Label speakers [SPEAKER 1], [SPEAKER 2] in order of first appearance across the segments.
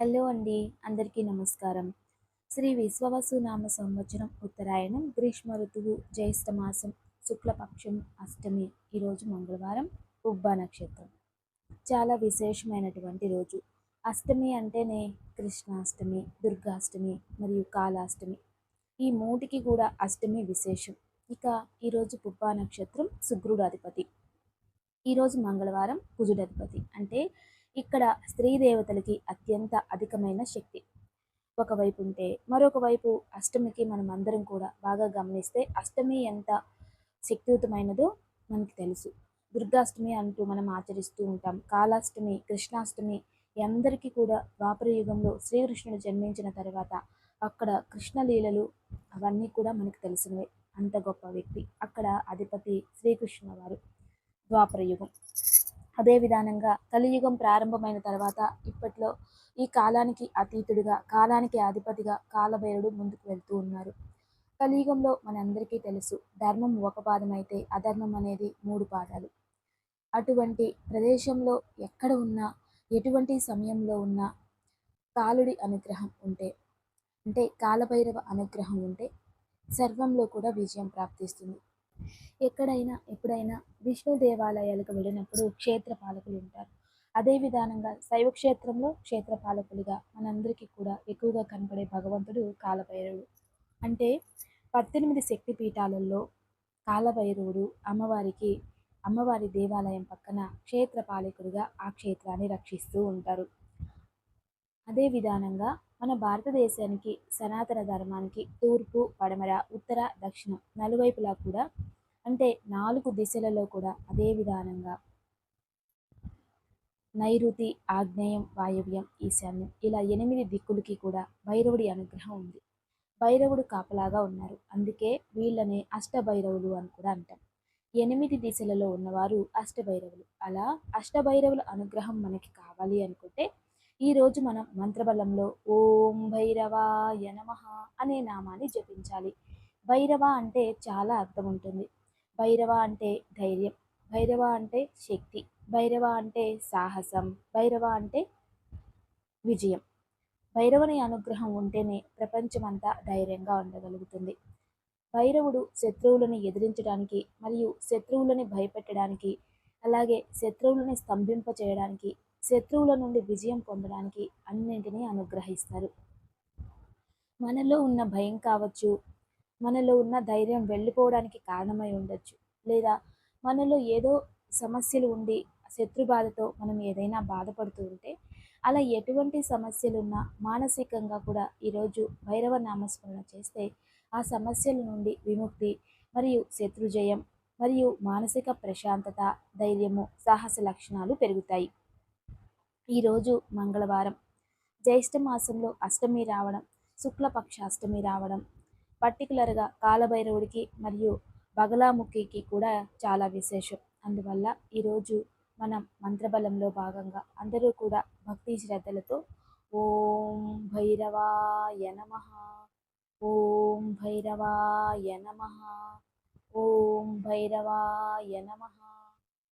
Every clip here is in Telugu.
[SPEAKER 1] హలో అండి అందరికీ నమస్కారం. శ్రీ విశ్వవసు నామ సంవత్సరం ఉత్తరాయణం గ్రీష్మ ఋతువు జ్యేష్ఠ మాసం శుక్లపక్షం అష్టమి ఈరోజు మంగళవారం ఉబ్బా నక్షత్రం. చాలా విశేషమైనటువంటి రోజు. అష్టమి అంటేనే కృష్ణాష్టమి దుర్గాష్టమి మరియు కాళాష్టమి ఈ మూటికి కూడా అష్టమి విశేషం. ఇక ఈరోజు పుబ్బా నక్షత్రం శుక్రుడు అధిపతి ఈరోజు మంగళవారం కుజుడధిపతి. అంటే ఇక్కడ స్త్రీ దేవతలకి అత్యంత అధికమైన శక్తి. ఒకవైపు ఉంటే మరొక వైపు అష్టమికి మనం అందరం కూడా బాగా గమనిస్తే అష్టమి ఎంత శక్తియుతమైనదో మనకి తెలుసు. దుర్గాష్టమి అంటూ మనం ఆచరిస్తూ ఉంటాం. కాళాష్టమి కృష్ణాష్టమి అందరికీ కూడా ద్వాపర యుగంలో శ్రీకృష్ణుడు జన్మించిన తర్వాత అక్కడ కృష్ణలీలలు అవన్నీ కూడా మనకు తెలిసినవే. అంత గొప్ప వ్యక్తి. అక్కడ అధిపతి శ్రీకృష్ణ వారు. ద్వాపరయుగం. అదే విధానంగా కలియుగం ప్రారంభమైన తర్వాత ఇప్పట్లో ఈ కాలానికి అతీతుడిగా కాలానికి అధిపతిగా కాలభైరుడు ముందుకు వెళ్తూ ఉన్నారు. కలియుగంలో మనందరికీ తెలుసు ధర్మం ఒక పాదం అయితే అధర్మం అనేది మూడు పాదాలు. అటువంటి ప్రదేశంలో ఎక్కడ ఉన్నా ఎటువంటి సమయంలో ఉన్నా కాలుడి అనుగ్రహం ఉంటే అంటే కాలభైరవ అనుగ్రహం ఉంటే సర్వంలో కూడా విజయం ప్రాప్తిస్తుంది. ఎక్కడైనా ఎప్పుడైనా విష్ణు దేవాలయాలకు వెళ్ళినప్పుడు క్షేత్ర పాలకులు ఉంటారు. అదే విధానంగా శైవ క్షేత్రంలో క్షేత్ర పాలకులుగా మనందరికీ కూడా ఎక్కువగా కనపడే భగవంతుడు కాలభైరవుడు. అంటే పద్దెనిమిది శక్తి పీఠాలలో కాలభైరవుడు అమ్మవారికి అమ్మవారి దేవాలయం పక్కన క్షేత్ర పాలకుడిగా ఆ క్షేత్రాన్ని రక్షిస్తూ ఉంటారు. అదే విధానంగా మన భారతదేశానికి సనాతన ధర్మానికి తూర్పు పడమర ఉత్తర దక్షిణం నలువైపులా కూడా అంటే నాలుగు దిశలలో కూడా అదే విధానంగా నైరుతి ఆగ్నేయం వాయవ్యం ఈశాన్యం ఇలా ఎనిమిది దిక్కులకి కూడా భైరవుడి అనుగ్రహం ఉంది. భైరవుడు కాపలాగా ఉన్నారు. అందుకే వీళ్ళనే అష్టభైరవులు అని కూడా అంటాం. ఎనిమిది దిశలలో ఉన్నవారు అష్టభైరవులు. అలా అష్టభైరవుల అనుగ్రహం మనకి కావాలి అనుకుంటే ఈరోజు మనం మంత్రబలంలో ఓం భైరవాయ నమ అనే నామాన్ని జపించాలి. భైరవ అంటే చాలా అర్థం ఉంటుంది. భైరవ అంటే ధైర్యం భైరవ అంటే శక్తి భైరవ అంటే సాహసం భైరవ అంటే విజయం. భైరవుని అనుగ్రహం ఉంటేనే ప్రపంచమంతా ధైర్యంగా ఉండగలుగుతుంది. భైరవుడు శత్రువులను ఎదిరించడానికి మరియు శత్రువులని భయపెట్టడానికి అలాగే శత్రువులని స్తంభింప చేయడానికి శత్రువుల నుండి విజయం పొందడానికి అన్నింటినీ అనుగ్రహిస్తారు. మనలో ఉన్న భయం కావచ్చు మనలో ఉన్న ధైర్యం వెళ్ళిపోవడానికి కారణమై ఉండొచ్చు లేదా మనలో ఏదో సమస్యలు ఉండి శత్రు బాధతో మనం ఏదైనా బాధపడుతూ ఉంటే అలా ఎటువంటి సమస్యలున్నా మానసికంగా కూడా ఈరోజు భైరవ నామస్మరణ చేస్తే ఆ సమస్యల నుండి విముక్తి మరియు శత్రుజయం మరియు మానసిక ప్రశాంతత ధైర్యము సాహస లక్షణాలు పెరుగుతాయి. ఈరోజు మంగళవారం. జ్యేష్ఠ మాసంలో అష్టమి రావడం శుక్లపక్ష అష్టమి రావడం పర్టికులర్గా కాలభైరవుడికి మరియు బగలాముఖికి కూడా చాలా విశేషం. అందువల్ల ఈరోజు మనం మంత్రబలంలో భాగంగా అందరూ కూడా భక్తి శ్రద్ధలతో ఓం భైరవాయ నమ ఓం భైరవాయ నమ ఓం భైరవాయ నమ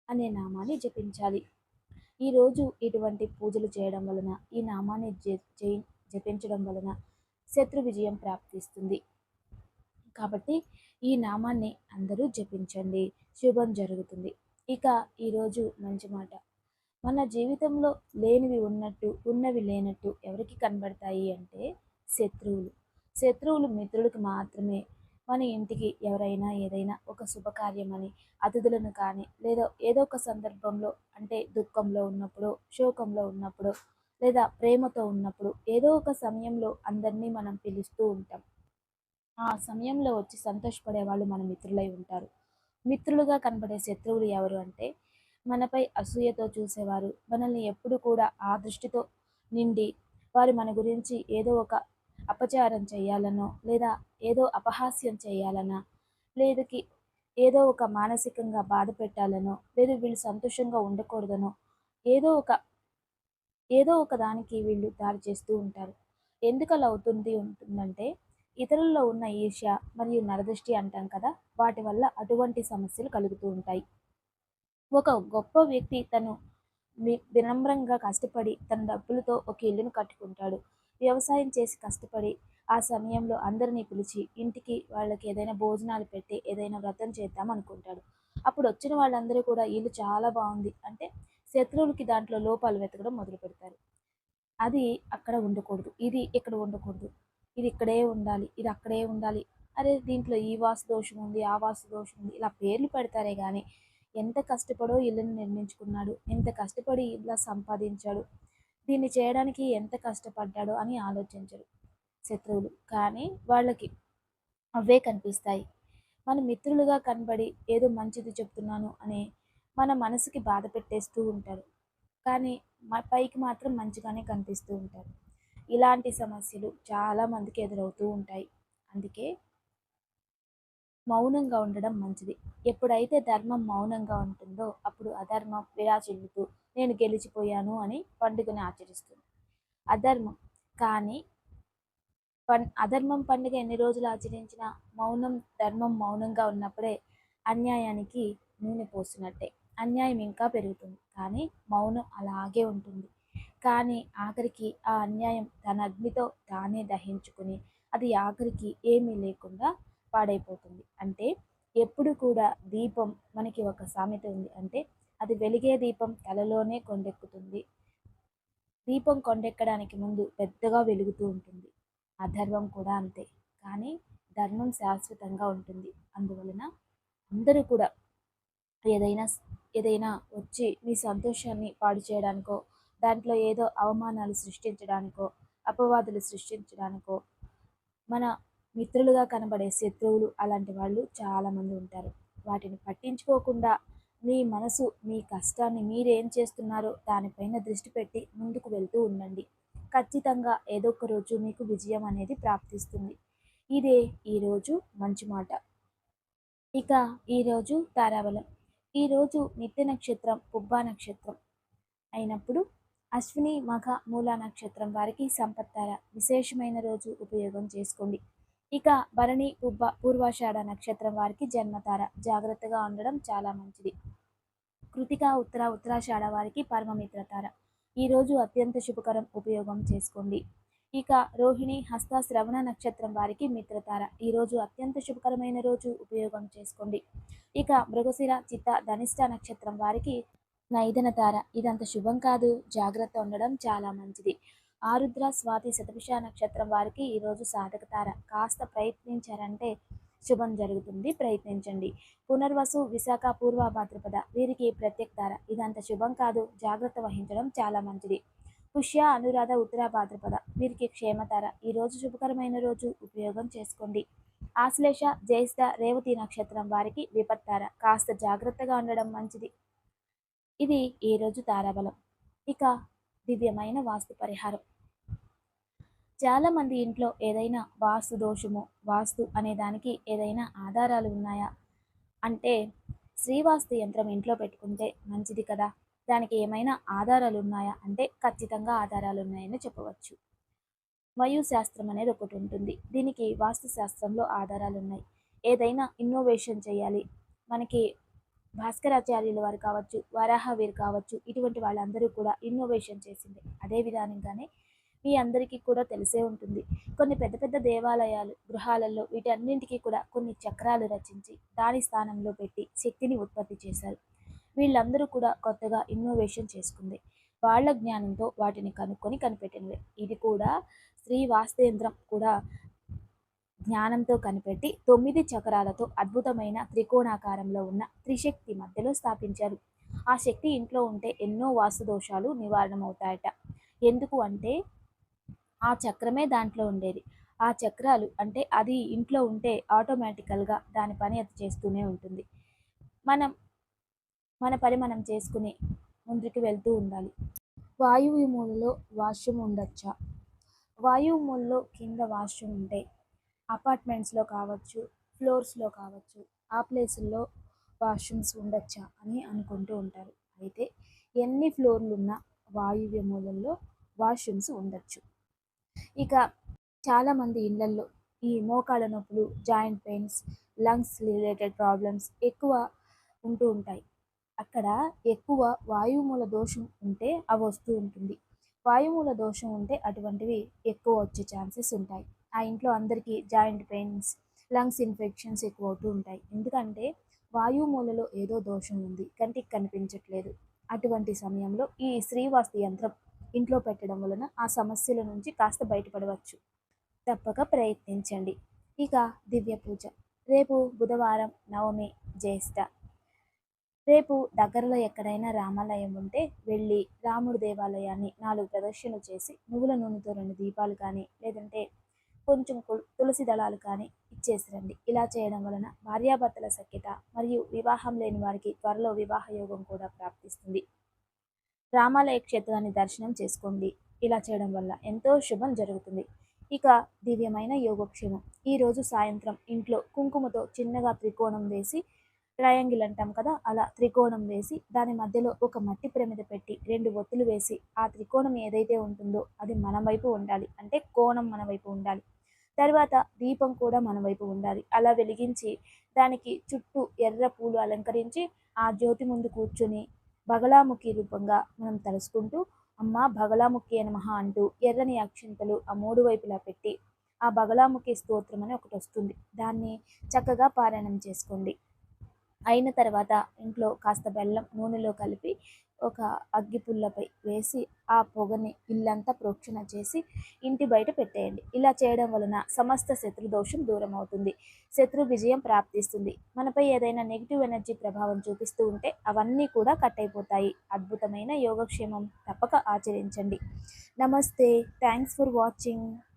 [SPEAKER 1] అనే నామాన్ని జపించాలి. ఈరోజు ఇటువంటి పూజలు చేయడం వలన ఈ నామాన్ని జపించడం వలన శత్రు విజయం ప్రాప్తిస్తుంది. కాబట్టి ఈ నామాన్ని అందరూ జపించండి. శుభం జరుగుతుంది. ఇక ఈరోజు మంచి మాట. మన జీవితంలో లేనివి ఉన్నట్టు ఉన్నవి లేనట్టు ఎవరికి కనబడతాయి అంటే శత్రువులు. శత్రువులు మిత్రుడికి మాత్రమే మన ఇంటికి ఎవరైనా ఏదైనా ఒక శుభకార్యం అని అతిథులను కానీ లేదా ఏదో ఒక సందర్భంలో అంటే దుఃఖంలో ఉన్నప్పుడు శోకంలో ఉన్నప్పుడు లేదా ప్రేమతో ఉన్నప్పుడు ఏదో ఒక సమయంలో అందరినీ మనం పిలుస్తూ ఉంటాం. ఆ సమయంలో వచ్చి సంతోషపడే వాళ్ళు మన మిత్రులై ఉంటారు. మిత్రులుగా కనబడే శత్రువులు ఎవరు అంటే మనపై అసూయతో చూసేవారు మనల్ని ఎప్పుడు కూడా ఆ దృష్టితో నిండి వారు మన గురించి ఏదో ఒక అపచారం చేయాలనో లేదా ఏదో అపహాస్యం చేయాలనా? లేదకి ఏదో ఒక మానసికంగా బాధ పెట్టాలనో లేదు వీళ్ళు సంతోషంగా ఉండకూడదనో ఏదో ఒక ఏదో ఒక దానికి వీళ్ళు దారి చేస్తూ ఉంటారు. ఎందుకు అలా అవుతుంది ఉంటుందంటే ఇతరుల్లో ఉన్న ఈర్ష్య మరియు నరదృష్టి అంటాం కదా వాటి వల్ల అటువంటి సమస్యలు కలుగుతూ ఉంటాయి. ఒక గొప్ప వ్యక్తి తను వినమ్రంగా కష్టపడి తన డబ్బులతో ఒక ఇల్లును కట్టుకుంటాడు. వ్యవసాయం చేసి కష్టపడి ఆ సమయంలో అందరినీ పిలిచి ఇంటికి వాళ్ళకి ఏదైనా భోజనాలు పెట్టి ఏదైనా వ్రతం చేద్దాం అనుకుంటాడు. అప్పుడు వచ్చిన వాళ్ళందరూ కూడా ఇల్లు చాలా బాగుంది అంటే శత్రువులకి దాంట్లో లోపాలు వెతకడం మొదలు పెడతారు. అది అక్కడ ఉండకూడదు. ఇది ఇక్కడ ఉండకూడదు. ఇది ఇక్కడే ఉండాలి. ఇది అక్కడే ఉండాలి. అరే దీంట్లో ఈ వాసు దోషం ఉంది ఆ వాసు దోషం ఉంది. ఇలా పేర్లు పెడతారే కానీ ఎంత కష్టపడో ఇల్లుని నిర్మించుకున్నాడు ఎంత కష్టపడి ఇలా సంపాదించాడు దీన్ని చేయడానికి ఎంత కష్టపడ్డాడో అని ఆలోచించరు శత్రువులు. కానీ వాళ్ళకి అవే కనిపిస్తాయి. మన మిత్రులుగా కనబడి ఏదో మంచిది చెప్తున్నాను అని మన మనసుకి బాధ పెట్టేస్తూ ఉంటారు. కానీ పైకి మాత్రం మంచిగానే కనిపిస్తూ ఉంటారు. ఇలాంటి సమస్యలు చాలామందికి ఎదురవుతూ ఉంటాయి. అందుకే మౌనంగా ఉండడం మంచిది. ఎప్పుడైతే ధర్మం మౌనంగా ఉంటుందో అప్పుడు అధర్మం విరాచిల్లుతూ నేను గెలిచిపోయాను అని పండుగని ఆచరిస్తుంది. అధర్మం కానీ పన్ అధర్మం పండుగ ఎన్ని రోజులు ఆచరించినా మౌనం ధర్మం మౌనంగా ఉన్నప్పుడే అన్యాయానికి నూనె పోస్తున్నట్టే అన్యాయం ఇంకా పెరుగుతుంది. కానీ మౌనం అలాగే ఉంటుంది. కానీ ఆఖరికి ఆ అన్యాయం తన అగ్నితో తానే దహించుకుని అది ఆఖరికి ఏమీ లేకుండా పాడైపోతుంది. అంటే ఎప్పుడు కూడా దీపం మనకి ఒక సామెత ఉంది. అంటే అది వెలిగే దీపం తలలోనే కొండెక్కుతుంది. దీపం కొండెక్కడానికి ముందు పెద్దగా వెలుగుతూ ఉంటుంది. అధర్మం కూడా అంతే. కానీ ధర్మం శాశ్వతంగా ఉంటుంది. అందువలన అందరూ కూడా ఏదైనా ఏదైనా వచ్చి మీ సంతోషాన్ని పాడు చేయడానికో దాంట్లో ఏదో అవమానాలు సృష్టించడానికో అపవాదులు సృష్టించడానికో మన మిత్రులుగా కనబడే శత్రువులు అలాంటి వాళ్ళు చాలామంది ఉంటారు. వాటిని పట్టించుకోకుండా మీ మనసు మీ కష్టాన్ని మీరేం చేస్తున్నారో దానిపైన దృష్టి పెట్టి ముందుకు వెళ్తూ ఉండండి. ఖచ్చితంగా ఏదో ఒక రోజు మీకు విజయం అనేది ప్రాప్తిస్తుంది. ఇదే ఈరోజు మంచి మాట. ఇక ఈరోజు తారాబలం. ఈరోజు నిత్య నక్షత్రం పుబ్బా నక్షత్రం అయినప్పుడు అశ్విని మఘ మూలా నక్షత్రం వారికి సంపత్తార. విశేషమైన రోజు ఉపయోగం చేసుకోండి. ఇక భరణి పుబ్బ పూర్వాషాఢ నక్షత్రం వారికి జన్మతార. జాగ్రత్తగా ఉండడం చాలా మంచిది. కృతిక ఉత్తర ఉత్తరాషాఢ వారికి పరమమిత్రతార. ఈరోజు అత్యంత శుభకరం ఉపయోగం చేసుకోండి. ఇక రోహిణి హస్త శ్రవణ నక్షత్రం వారికి మిత్రతార. ఈరోజు అత్యంత శుభకరమైన రోజు ఉపయోగం చేసుకోండి. ఇక మృగశిర చిత్త ధనిష్ట నక్షత్రం వారికి నైదన తార ఇదంత శుభం కాదు. జాగ్రత్త ఉండడం చాలా మంచిది. ఆరుద్ర స్వాతి శతభిష నక్షత్రం వారికి ఈరోజు సాధక తార కాస్త ప్రయత్నించారంటే శుభం జరుగుతుంది. ప్రయత్నించండి. పునర్వసు విశాఖ పూర్వ భాద్రపద వీరికి ప్రత్యేక తార ఇదంత శుభం కాదు. జాగ్రత్త వహించడం చాలా మంచిది. పుష్య అనురాధ ఉత్తర భాద్రపద వీరికి క్షేమతార. ఈరోజు శుభకరమైన రోజు. ఉపయోగం చేసుకోండి. ఆశ్లేష జ్యేష్ఠ రేవతి నక్షత్రం వారికి విపత్తార. కాస్త జాగ్రత్తగా ఉండడం మంచిది. ఇది ఈరోజు తారాబలం. ఇక దివ్యమైన వాస్తు పరిహారం. చాలామంది ఇంట్లో ఏదైనా వాస్తు దోషము వాస్తు అనే దానికి ఏదైనా ఆధారాలు ఉన్నాయా? అంటే శ్రీవాస్తు యంత్రం ఇంట్లో పెట్టుకుంటే మంచిది కదా? దానికి ఏమైనా ఆధారాలు ఉన్నాయా? అంటే ఖచ్చితంగా ఆధారాలు ఉన్నాయని చెప్పవచ్చు. శాస్త్రం అనేది ఒకటి ఉంటుంది. దీనికి వాస్తు శాస్త్రంలో ఆధారాలు ఉన్నాయి. ఏదైనా ఇన్నోవేషన్ చేయాలి. మనకి భాస్కరాచార్యుల వారు కావచ్చు వరాహ వీరు కావచ్చు ఇటువంటి వాళ్ళందరూ కూడా ఇన్నోవేషన్ చేసింది. అదే విధానంగానే మీ అందరికీ కూడా తెలిసే ఉంటుంది. కొన్ని పెద్ద పెద్ద దేవాలయాలు గృహాలలో వీటన్నింటికి కూడా కొన్ని చక్రాలు రచించి దాని స్థానంలో పెట్టి శక్తిని ఉత్పత్తి చేశారు. వీళ్ళందరూ కూడా కొత్తగా ఇన్నోవేషన్ చేసుకుంది. వాళ్ళ జ్ఞానంతో వాటిని కనుక్కొని కనిపెట్టినవి ఇది కూడా శ్రీ వాస్తేంద్రం కూడా జ్ఞానంతో కనిపెట్టి తొమ్మిది చక్రాలతో అద్భుతమైన త్రికోణాకారంలో ఉన్న త్రిశక్తి మధ్యలో స్థాపించారు. ఆ శక్తి ఇంట్లో ఉంటే ఎన్నో వాస్తు దోషాలు నివారణమవుతాయట. ఎందుకు అంటే ఆ చక్రమే దాంట్లో ఉండేది. ఆ చక్రాలు అంటే అది ఇంట్లో ఉంటే ఆటోమేటికల్గా దాని పని అది చేస్తూనే ఉంటుంది. మనం మన పని మనం చేసుకుని ముందుకు వెళ్తూ ఉండాలి. వాయువు మూలలో వాష్రూమ్ ఉండొచ్చా? వాయువు మూలలో కింద వాష్రూమ్ ఉంటే అపార్ట్మెంట్స్లో కావచ్చు ఫ్లోర్స్లో కావచ్చు ఆ ప్లేసుల్లో వాష్రూమ్స్ ఉండొచ్చా అని అనుకుంటూ ఉంటారు. అయితే ఎన్ని ఫ్లోర్లు ఉన్నా వాయువ్య మూలల్లో వాష్రూమ్స్ ఉండొచ్చు. ఇక చాలామంది ఇళ్ళల్లో ఈ మోకాళ్ళ నొప్పులు joint pains lungs related problems ఎక్కువ ఉంటూ ఉంటాయి. అక్కడ ఎక్కువ వాయుమూల దోషం ఉంటే అవి వస్తూ ఉంటుంది. వాయుమూల దోషం ఉంటే అటువంటివి ఎక్కువ వచ్చే ఛాన్సెస్ ఉంటాయి. ఆ ఇంట్లో అందరికీ జాయింట్ పెయిన్స్ లంగ్స్ ఇన్ఫెక్షన్స్ ఎక్కువ అవుతూ ఉంటాయి. ఎందుకంటే వాయుమూలలో ఏదో దోషం ఉంది. కంటికి కనిపించట్లేదు. అటువంటి సమయంలో ఈ శ్రీవాస్తి యంత్రం ఇంట్లో పెట్టడం వలన ఆ సమస్యల నుంచి కాస్త బయటపడవచ్చు. తప్పక ప్రయత్నించండి. ఇక దివ్య పూజ. రేపు బుధవారం నవమి జ్యేష్ఠ. రేపు దగ్గరలో ఎక్కడైనా రామాలయం ఉంటే వెళ్ళి రాముడి దేవాలయాన్ని నాలుగు ప్రదర్శనలు చేసి నువ్వుల నూనెతో రెండు దీపాలు కానీ లేదంటే కొంచెం కు- తులసి దళాలు కానీ ఇచ్చేసిరండి ఇలా చేయడం వలన భార్యాభర్తల సఖ్యత మరియు వివాహం లేని వారికి త్వరలో వివాహ యోగం కూడా ప్రాప్తిస్తుంది. రామాలయ క్షేత్రాన్ని దర్శనం చేసుకోండి. ఇలా చేయడం వల్ల ఎంతో శుభం జరుగుతుంది. ఇక దివ్యమైన యోగక్షేమం. ఈరోజు సాయంత్రం ఇంట్లో కుంకుమతో చిన్నగా త్రికోణం వేసి ట్రయాంగిల్ అంటాం కదా అలా త్రికోణం వేసి దాని మధ్యలో ఒక మట్టి ప్రమిద పెట్టి రెండు ఒత్తులు వేసి ఆ త్రికోణం ఏదైతే ఉంటుందో అది మన వైపు ఉండాలి. అంటే కోణం మన వైపు ఉండాలి. తర్వాత దీపం కూడా మన వైపు ఉండాలి. అలా వెలిగించి దానికి చుట్టూ ఎర్ర పూలు అలంకరించి ఆ జ్యోతి ముందు కూర్చొని బగలాముఖి రూపంగా మనం తలుసుకుంటూ అమ్మ బగలాముఖి నమః అంటూ ఎర్రని అక్షింతలు ఆ మూడు వైపులా పెట్టి ఆ బగలాముఖి స్తోత్రం అని ఒకటి వస్తుంది. దాన్ని చక్కగా పారాయణం చేసుకోండి. అయిన తర్వాత ఇంట్లో కాస్త బెల్లం నూనెలో కలిపి ఒక అగ్గిపుల్లపై వేసి ఆ పొగని ఇల్లంతా ప్రోక్షణ చేసి ఇంటి బయట పెట్టేయండి. ఇలా చేయడం వలన సమస్త శత్రు దోషం దూరం అవుతుంది శత్రు విజయం ప్రాప్తిస్తుంది. మనపై ఏదైనా నెగిటివ్ ఎనర్జీ ప్రభావం చూపిస్తూ ఉంటే అవన్నీ కూడా కట్ అయిపోతాయి. అద్భుతమైన యోగక్షేమం తప్పక ఆచరించండి. నమస్తే. Thanks for watching.